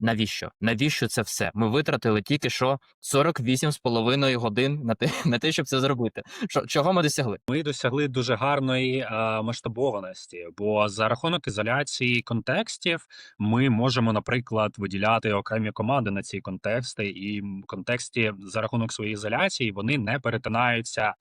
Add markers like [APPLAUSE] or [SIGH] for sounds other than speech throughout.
навіщо? Навіщо це все? Ми витратили тільки що 48,5 годин на те, [LAUGHS] на те, щоб це зробити. Що, чого ми досягли? Ми досягли дуже гарної е, масштабованості, бо за рахунок ізоляції контекстів ми можемо, наприклад, виділяти окремі команди на ці контексти, і контексті за рахунок своєї ізоляції вони не перетинаються.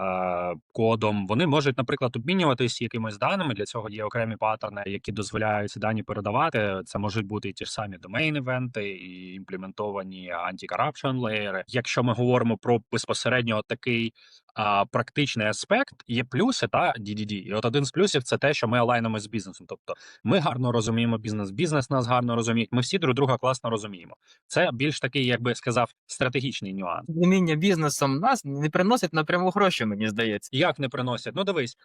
Е, Кодом вони можуть, наприклад, обмінюватись якимись даними. Для цього є окремі паттерни, які дозволяють ці дані передавати. Це можуть бути і ті ж самі домейн івенти, і імплементовані anti-corruption. Якщо ми говоримо про безпосередньо такий а, практичний аспект, є плюси та DDD. І от один з плюсів це те, що ми алайнимо з бізнесом. Тобто ми гарно розуміємо бізнес, бізнес нас гарно розуміє. Ми всі друг друга класно розуміємо. Це більш такий, як би сказав, стратегічний нюанс. Розуміння бізнесом нас не приносить напряму гроші, мені здається. Як не приносять? Ну дивись,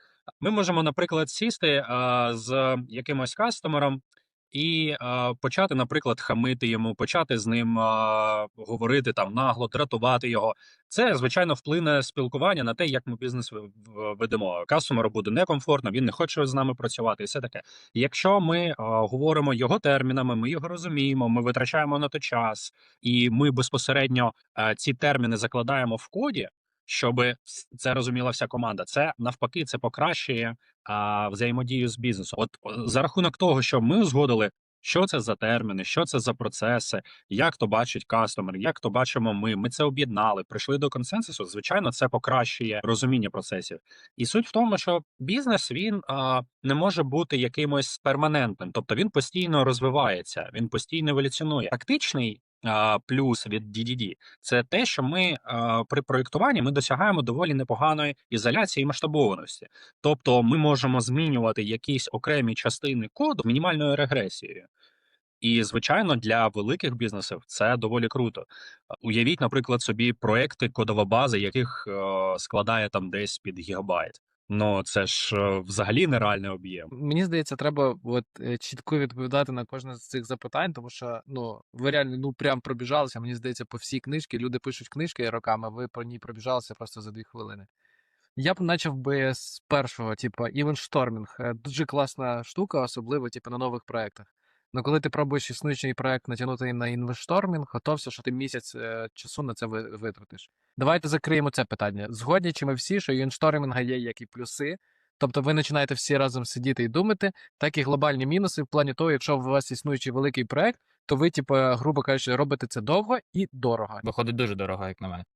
ми можемо, наприклад, сісти а, з якимось кастомером і а, почати, наприклад, хамити йому, почати з ним а, говорити там нагло, дратувати його. Це звичайно вплине спілкування на те, як ми бізнес ведемо. Кастомеру буде некомфортно, він не хоче з нами працювати, і все таке. Якщо ми а, говоримо його термінами, ми його розуміємо, ми витрачаємо на то час, і ми безпосередньо а, ці терміни закладаємо в коді щоб це розуміла вся команда. Це навпаки, це покращує а, взаємодію з бізнесом. От за рахунок того, що ми узгодили, що це за терміни, що це за процеси, як то бачить кастомер, як то бачимо ми. Ми це об'єднали, прийшли до консенсусу. Звичайно, це покращує розуміння процесів. І суть в тому, що бізнес він а, не може бути якимось перманентним, тобто він постійно розвивається, він постійно еволюціонує. Тактичний плюс від DDD – це те, що ми при проєктуванні ми досягаємо доволі непоганої ізоляції і масштабованості. Тобто, ми можемо змінювати якісь окремі частини коду мінімальною регресією. І, звичайно, для великих бізнесів це доволі круто. Уявіть, наприклад, собі проекти, кодова база, яких складає там десь під гігабайт. Ну це ж е, взагалі нереальний об'єм. Мені здається, треба от е, чітко відповідати на кожне з цих запитань, тому що ну ви реально ну прям пробіжалися. Мені здається, по всій книжці люди пишуть книжки роками, ви по ній пробіжалися просто за дві хвилини. Я б почав би з першого, типу, івенштормінг. Е, Дуже класна штука, особливо типу, на нових проєктах. Ну, коли ти пробуєш існуючий проект натягнути на інвестормінг, готовся, що ти місяць е, часу на це ви- витратиш. Давайте закриємо це питання. Згодні чи ми всі, що інвестормінга є як і плюси, Тобто ви починаєте всі разом сидіти і думати, так і глобальні мінуси в плані того, якщо у вас існуючий великий проект, то ви, типу, грубо кажучи, робите це довго і дорого. Виходить дуже дорого, як на мене.